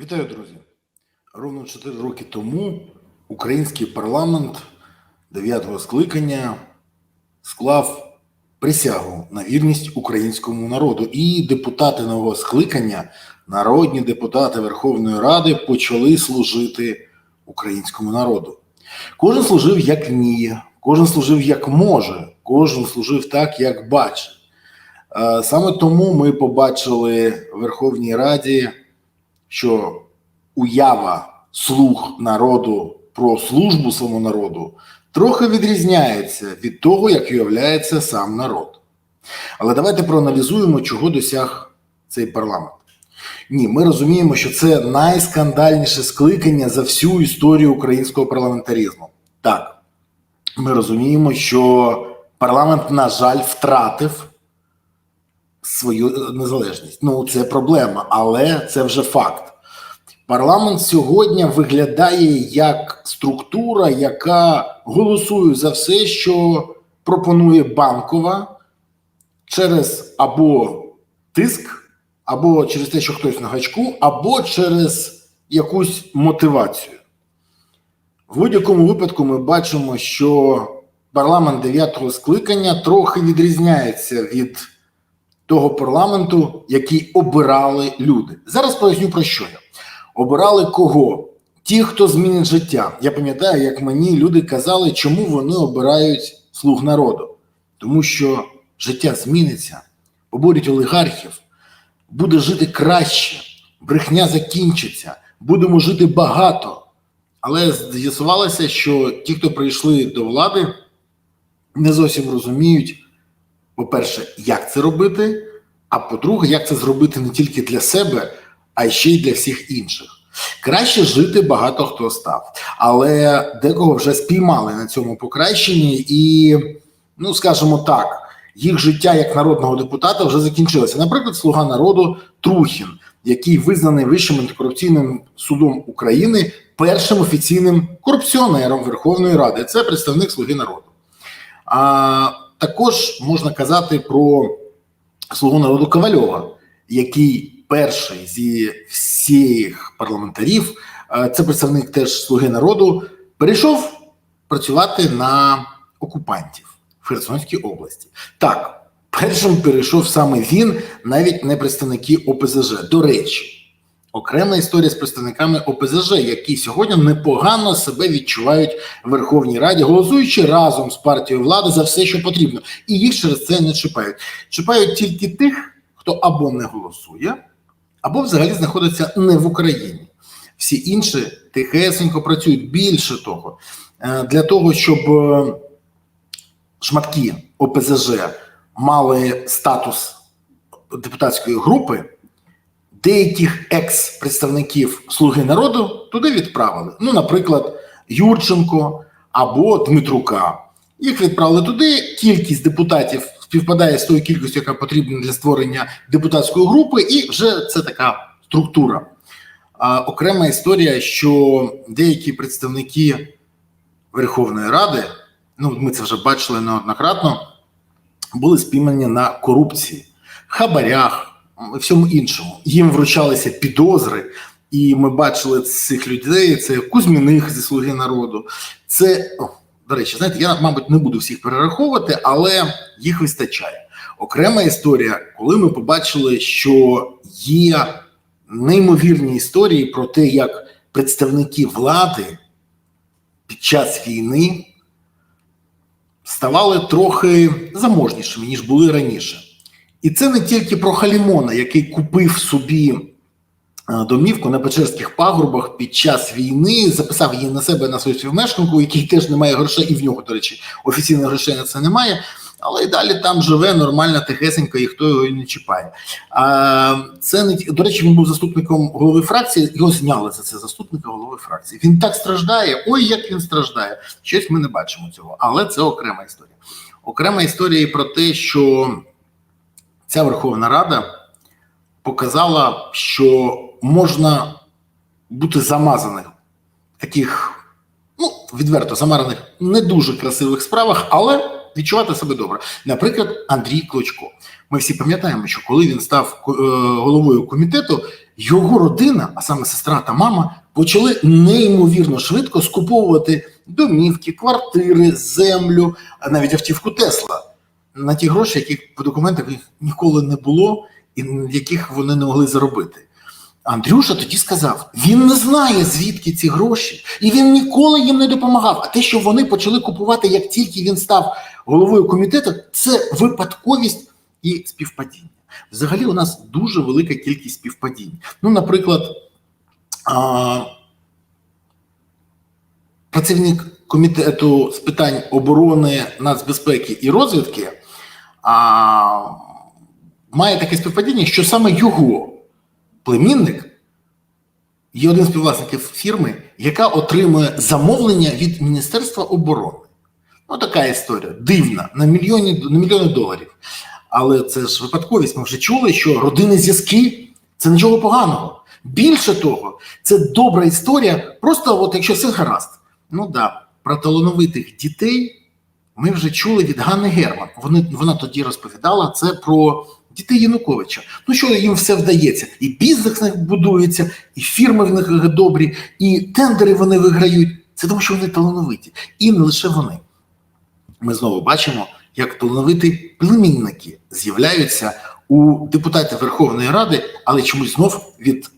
Вітаю, друзі! Ровно 4 роки тому український парламент 9-го скликання склав присягу на вірність українському народу. І депутати нового скликання, народні депутати Верховної Ради, почали служити українському народу. Кожен служив як вміє, кожен служив як може, кожен служив так, як бачить. Е, Саме тому ми побачили в Верховній Раді що уява слуг народу про службу своєму народу трохи відрізняється від того, як уявляється сам народ. Але давайте проаналізуємо, чого досяг цей парламент. Ні, ми розуміємо, що це найскандальніше скликання за всю історію українського парламентаризму. Так, ми розуміємо, що парламент, на жаль, втратив свою е, незалежність. Ну, це проблема, але це вже факт. Парламент сьогодні виглядає як структура, яка голосує за все, що пропонує банкова через або тиск, або через те, що хтось на гачку, або через якусь мотивацію. В будь-якому випадку ми бачимо, що парламент 9-го скликання трохи відрізняється від того парламенту, який обирали люди. Зараз поясню про що я. Обирали кого? Ті, хто змінить життя. Я пам'ятаю, як мені люди казали, чому вони обирають слуг народу. Тому що життя зміниться, поборють олігархів, буде жити краще, брехня закінчиться, будемо жити багато. Але з'ясувалося, що ті, хто прийшли до влади, не зовсім розуміють, по-перше, як це робити, а по-друге, як це зробити не тільки для себе, а ще й для всіх інших. Краще жити багато хто став, але декого вже спіймали на цьому покращенні, і, ну скажімо так, їх життя як народного депутата вже закінчилося. Наприклад, слуга народу Трухін, який визнаний Вищим антикорупційним судом України першим офіційним корупціонером Верховної Ради. Це представник Слуги народу. А також можна казати про слугу народу Ковальова, який перший зі всіх парламентарів, е, це представник теж слуги народу, перейшов працювати на окупантів в Херсонській області. Так, першим перейшов саме він, навіть не представники ОПЗЖ. До речі, окрема історія з представниками ОПЗЖ, які сьогодні непогано себе відчувають в Верховній Раді, голосуючи разом з партією влади за все, що потрібно, і їх через це не чіпають. Чіпають тільки тих, хто або не голосує, або взагалі знаходиться не в Україні. Всі інші тихесенько працюють. Більше того, е, для того, щоб е, шматки ОПЗЖ мали статус депутатської групи, деяких екс-представників Слуги народу туди відправили. Ну, наприклад, Юрченко або Дмитрука. Їх відправили туди. Кількість депутатів співпадає з тою кількістю, яка потрібна для створення депутатської групи, і вже це така структура. А, окрема історія, що деякі представники Верховної Ради, ну ми це вже бачили неоднократно, були спіймані на корупції, хабарях, і всьому іншому. Їм вручалися підозри, і ми бачили цих людей. Це Кузьміних зі Слуги народу. Це до речі, знаєте, я, мабуть, не буду всіх перераховувати, але їх вистачає. Окрема історія, коли ми побачили, що є неймовірні історії про те, як представники влади під час війни ставали трохи заможнішими, ніж були раніше. І це не тільки про Халімона, який купив собі домівку на Печерських пагорбах під час війни, записав її на себе на свою співмешканку, який теж не має грошей, і в нього, до речі, офіційних грошей на це немає. Але і далі там живе нормально, тихесенько, і хто його не чіпає. А, це не до речі, він був заступником голови фракції. Його зняли за це заступника голови фракції. Він так страждає. Ой, як він страждає. Щось ми не бачимо цього, але це окрема історія. Окрема історія про те, що ця Верховна Рада показала, що можна бути замазаним в таких, ну, відверто замараних, не дуже красивих справах, але відчувати себе добре. Наприклад, Андрій Клочко. Ми всі пам'ятаємо, що коли він став е, головою комітету, його родина, а саме сестра та мама, почали неймовірно швидко скуповувати домівки, квартири, землю, а навіть автівку Тесла на ті гроші, яких по документах їх ніколи не було, і яких вони не могли заробити. Андрюша тоді сказав: він не знає, звідки ці гроші, і він ніколи їм не допомагав. А те, що вони почали купувати, як тільки він став головою комітету, це випадковість і співпадіння. Взагалі, у нас дуже велика кількість співпадінь. Ну, наприклад, а, працівник комітету з питань оборони, нацбезпеки і розвідки а, має таке співпадіння, що саме його племінник є один з співвласників фірми, яка отримує замовлення від Міністерства оборони. Ну, така історія дивна на мільйони, на мільйони доларів. Але це ж випадковість. Ми вже чули, що родинні зв'язки це нічого поганого. Більше того, це добра історія. Просто, от якщо все гаразд. Ну да, про талановитих дітей ми вже чули від Ганни Герман. Вони вона тоді розповідала це про дітей Януковича. Ну що їм все вдається, і бізнес в них будується, і фірми в них добрі, і тендери вони виграють. Це тому, що вони талановиті, і не лише вони. Ми знову бачимо, як талановиті племінники з'являються у депутатів Верховної Ради, але чомусь знов від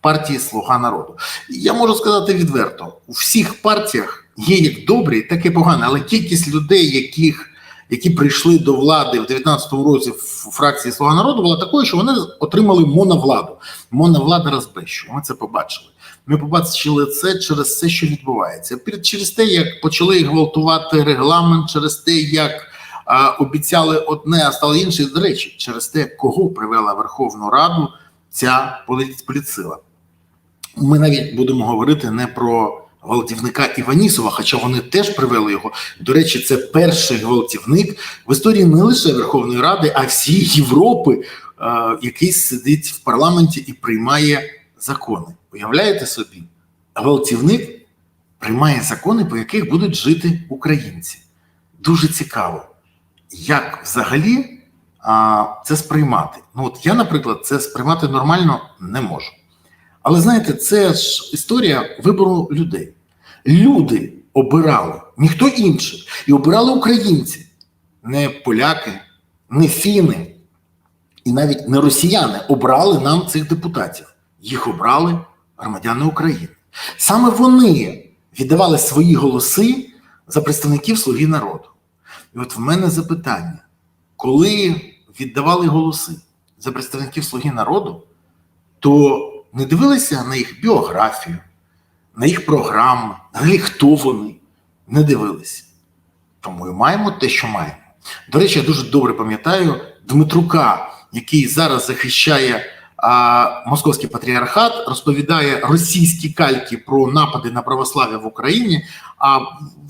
партії Слуга народу. Я можу сказати відверто: у всіх партіях є як добрі, так і погані, але кількість людей, яких які прийшли до влади в 19-му році в фракції Слуга народу, була такою, що вони отримали моновладу. Моновлада розбещу. Ми це побачили. Ми побачили це через все, що відбувається. Через те, як почали гвалтувати регламент, через те, як а, обіцяли одне, а стало інше. До речі, через те, кого привела Верховну Раду ця політсила. Ми навіть будемо говорити не про гвалтівника Іванісова, хоча вони теж привели його. До речі, це перший гвалтівник в історії не лише Верховної Ради, а всієї Європи, е, який сидить в парламенті і приймає закони. Уявляєте собі, гвалтівник приймає закони, по яких будуть жити українці. Дуже цікаво, як взагалі а, це сприймати. Ну от я, наприклад, це сприймати нормально не можу. Але знаєте, це ж історія вибору людей. Люди обирали, ніхто інший, і обирали українці, не поляки, не фіни, і навіть не росіяни обрали нам цих депутатів. Їх обрали громадяни України. Саме вони віддавали свої голоси за представників Слуги народу. І от в мене запитання: коли віддавали голоси за представників Слуги народу, то не дивилися на їх біографію, на їх програми, взагалі хто вони, не дивилися. Тому і маємо те, що маємо. До речі, я дуже добре пам'ятаю Дмитрука, який зараз захищає а, московський патріархат, розповідає російські кальки про напади на православ'я в Україні. А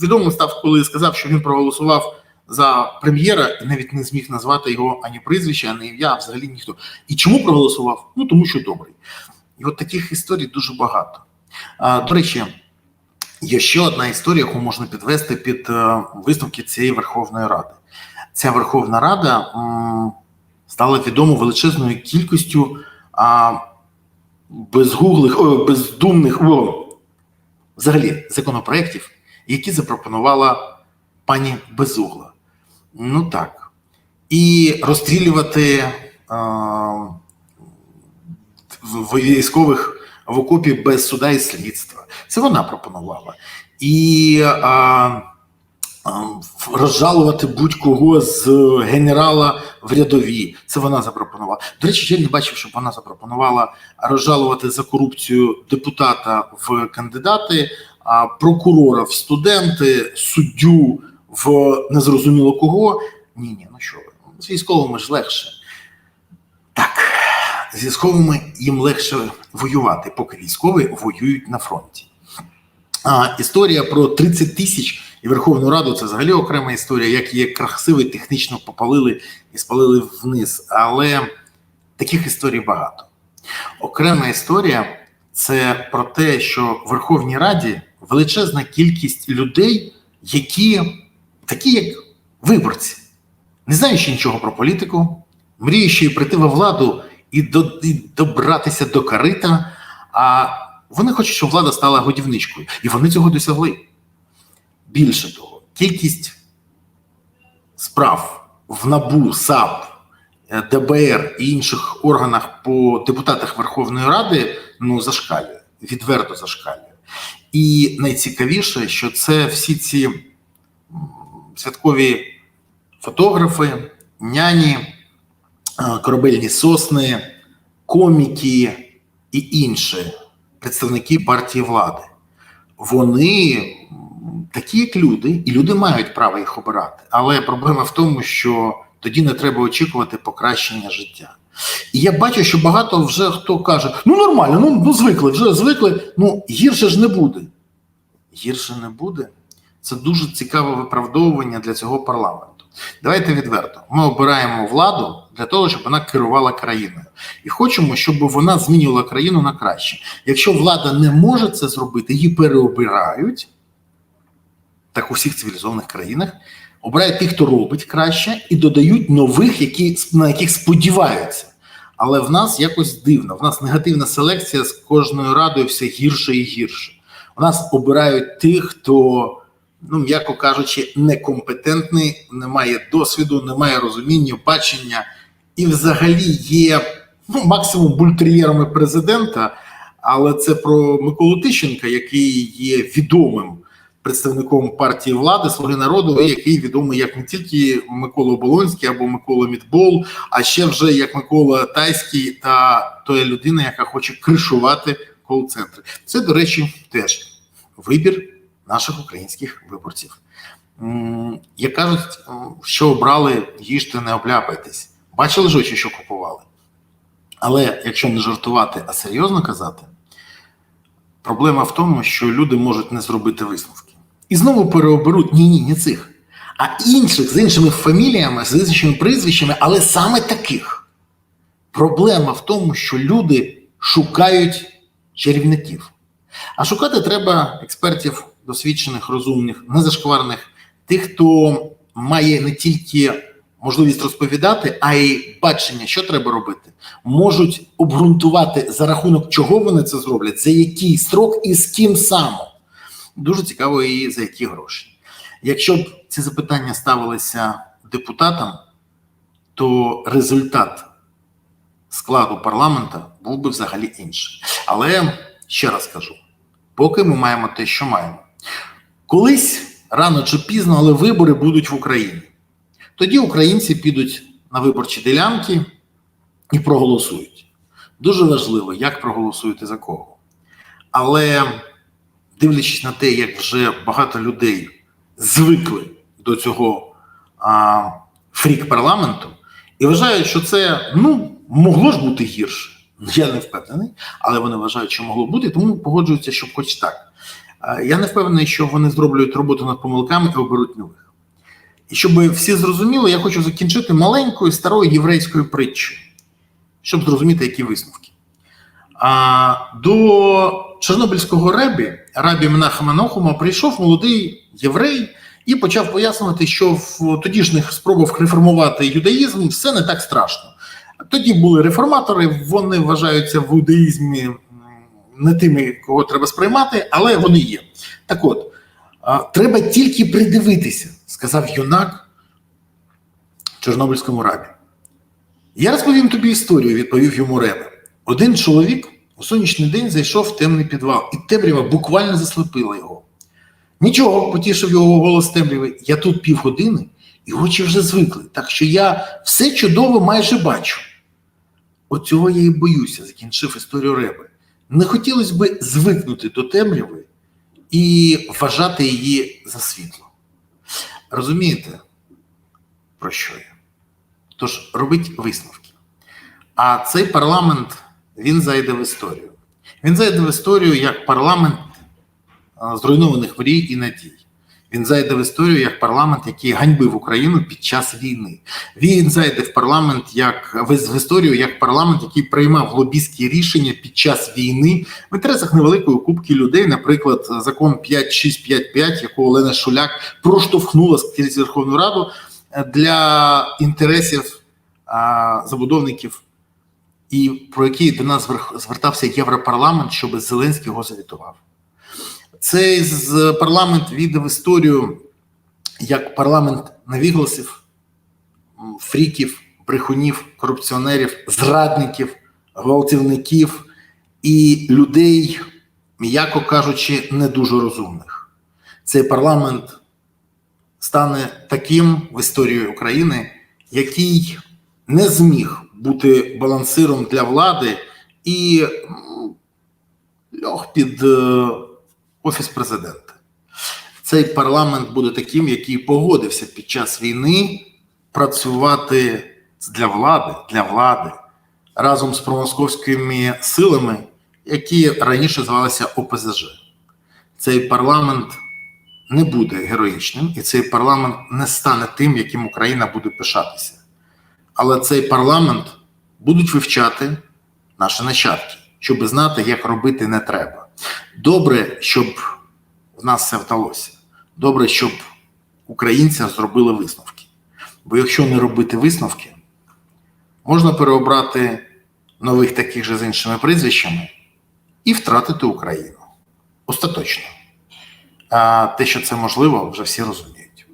відомо став, коли сказав, що він проголосував за прем'єра і навіть не зміг назвати його ані прізвище, ані ім'я, взагалі ніхто. І чому проголосував? Ну тому що добрий. І от таких історій дуже багато. До речі, є ще одна історія, яку можна підвести під е, висновки цієї Верховної Ради. Ця Верховна Рада стала відома величезною кількістю безгуглих, о, бездумних взагалі законопроєктів, які запропонувала пані Безугла. Ну так. І розстрілювати. А, військових в окопі без суда і слідства. Це вона пропонувала. І а, а, розжалувати будь-кого з генерала в рядові. Це вона запропонувала. До речі, я не бачив, щоб вона запропонувала розжалувати за корупцію депутата в кандидати, а прокурора в студенти, суддю в незрозуміло кого. Ні, ні, ну що ви, з військовими ж легше. Так з військовими їм легше воювати, поки військові воюють на фронті. А історія про 30 тисяч і Верховну Раду це взагалі окрема історія, як її красиво технічно попалили і спалили вниз. Але таких історій багато. Окрема історія це про те, що в Верховній Раді величезна кількість людей, які такі, як виборці, не знаючи нічого про політику, й прийти во владу і, до, і добратися до карита. А вони хочуть, щоб влада стала годівничкою. І вони цього досягли. Більше того, кількість справ в НАБУ, САП, е, ДБР і інших органах по депутатах Верховної Ради ну зашкалює, відверто зашкалює. І найцікавіше, що це всі ці святкові фотографи, няні, корабельні сосни, коміки і інші представники партії влади. Вони такі, як люди, і люди мають право їх обирати. Але проблема в тому, що тоді не треба очікувати покращення життя. І я бачу, що багато вже хто каже: ну нормально, ну, ну звикли, вже звикли, ну гірше ж не буде. Гірше не буде. Це дуже цікаве виправдовування для цього парламенту. Давайте відверто. Ми обираємо владу для того, щоб вона керувала країною, і хочемо, щоб вона змінювала країну на краще. Якщо влада не може це зробити, її переобирають, так у всіх цивілізованих країнах, обирають тих, хто робить краще, і додають нових, які, на яких сподіваються. Але в нас якось дивно. В нас негативна селекція з кожною радою все гірше і гірше. У нас обирають тих, хто, ну м'яко кажучи, некомпетентний, не має досвіду, не має розуміння, бачення, і взагалі є ну, максимум бультер'єрами президента. Але це про Миколу Тищенка, який є відомим представником партії влади Слуги народу, який відомий як не тільки Микола Оболонський або Микола Мідбол, а ще вже як Микола Тайський та той людина, яка хоче кришувати кол-центри. Це, до речі, теж вибір наших українських виборців. Як кажуть, що обрали, їжте, не обляпайтесь. Бачили ж очі, що купували. Але якщо не жартувати, а серйозно казати, проблема в тому, що люди можуть не зробити висновки. І знову переоберуть ні, ні, не цих, а інших з іншими фаміліями, з іншими прізвищами, але саме таких. Проблема в тому, що люди шукають чарівників. А шукати треба експертів, досвідчених, розумних, незашкварних, тих, хто має не тільки можливість розповідати, а й бачення, що треба робити, можуть обґрунтувати за рахунок чого вони це зроблять, за який строк і з ким саме. Дуже цікаво, і за які гроші. Якщо б ці запитання ставилися депутатам, то результат складу парламента був би взагалі інший. Але ще раз кажу: поки ми маємо те, що маємо. Колись рано чи пізно, але вибори будуть в Україні. Тоді українці підуть на виборчі ділянки і проголосують. Дуже важливо, як проголосуєте за кого. Але дивлячись на те, як вже багато людей звикли до цього а, фрік парламенту, і вважають, що це ну, могло ж бути гірше. Я не впевнений, але вони вважають, що могло бути, тому погоджуються, щоб хоч так. Я не впевнений, що вони зроблять роботу над помилками і оберуть нових. І щоб всі зрозуміли, я хочу закінчити маленькою старою єврейською притчею, щоб зрозуміти, які висновки. А, До Чорнобильського ребі, рабі Менахема Нохума, прийшов молодий єврей і почав пояснювати, що в тодішніх спробах реформувати юдаїзм все не так страшно. Тоді були реформатори, вони вважаються в іудаїзмі м, не тими, кого треба сприймати, але вони є. Так от, треба тільки придивитися, сказав юнак Чорнобильському рабі. Я розповім тобі історію, відповів йому Ребе. Один чоловік у сонячний день зайшов в темний підвал, і темрява буквально заслепила його. Нічого, потішив його голос темряви. Я тут півгодини, і очі вже звикли, так що я все чудово майже бачу. От цього я і боюся, закінчив історію Реби. Не хотілося би звикнути до темряви і вважати її за світло. Розумієте, про що я? Тож робіть висновки. А цей парламент він зайде в історію. Він зайде в історію як парламент зруйнованих мрій і надій. Він зайде в історію як парламент, який ганьбив Україну під час війни. Він зайде в парламент як в історію як парламент, який приймав лобістські рішення під час війни в інтересах невеликої кубки людей. Наприклад, закон 5655, якого Олена Шуляк проштовхнула з Верховну Раду е, для інтересів а, забудовників, і про який до нас звертався Європарламент, щоб Зеленський його завітував. Цей парламент віддав історію як парламент навігласів, фріків, брехунів, корупціонерів, зрадників, гвалтівників і людей, м'яко кажучи, не дуже розумних. Цей парламент стане таким в історії України, який не зміг бути балансиром для влади і льох під е, офіс президента. Цей парламент буде таким, який погодився під час війни працювати для влади, для влади разом з промосковськими силами, які раніше звалися ОПЗЖ. Цей парламент не буде героїчним, і цей парламент не стане тим, яким Україна буде пишатися. Але цей парламент будуть вивчати наші нащадки, щоб знати, як робити не треба. Добре, щоб в нас все вдалося. Добре, щоб українці зробили висновки. Бо якщо не робити висновки, можна переобрати нових таких же з іншими прізвищами і втратити Україну. Остаточно. А те, що це можливо, вже всі розуміють.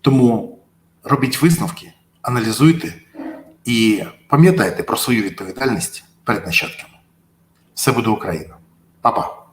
Тому робіть висновки, аналізуйте і пам'ятайте про свою відповідальність перед нащадками. Все буде Україна. Papa. Pa.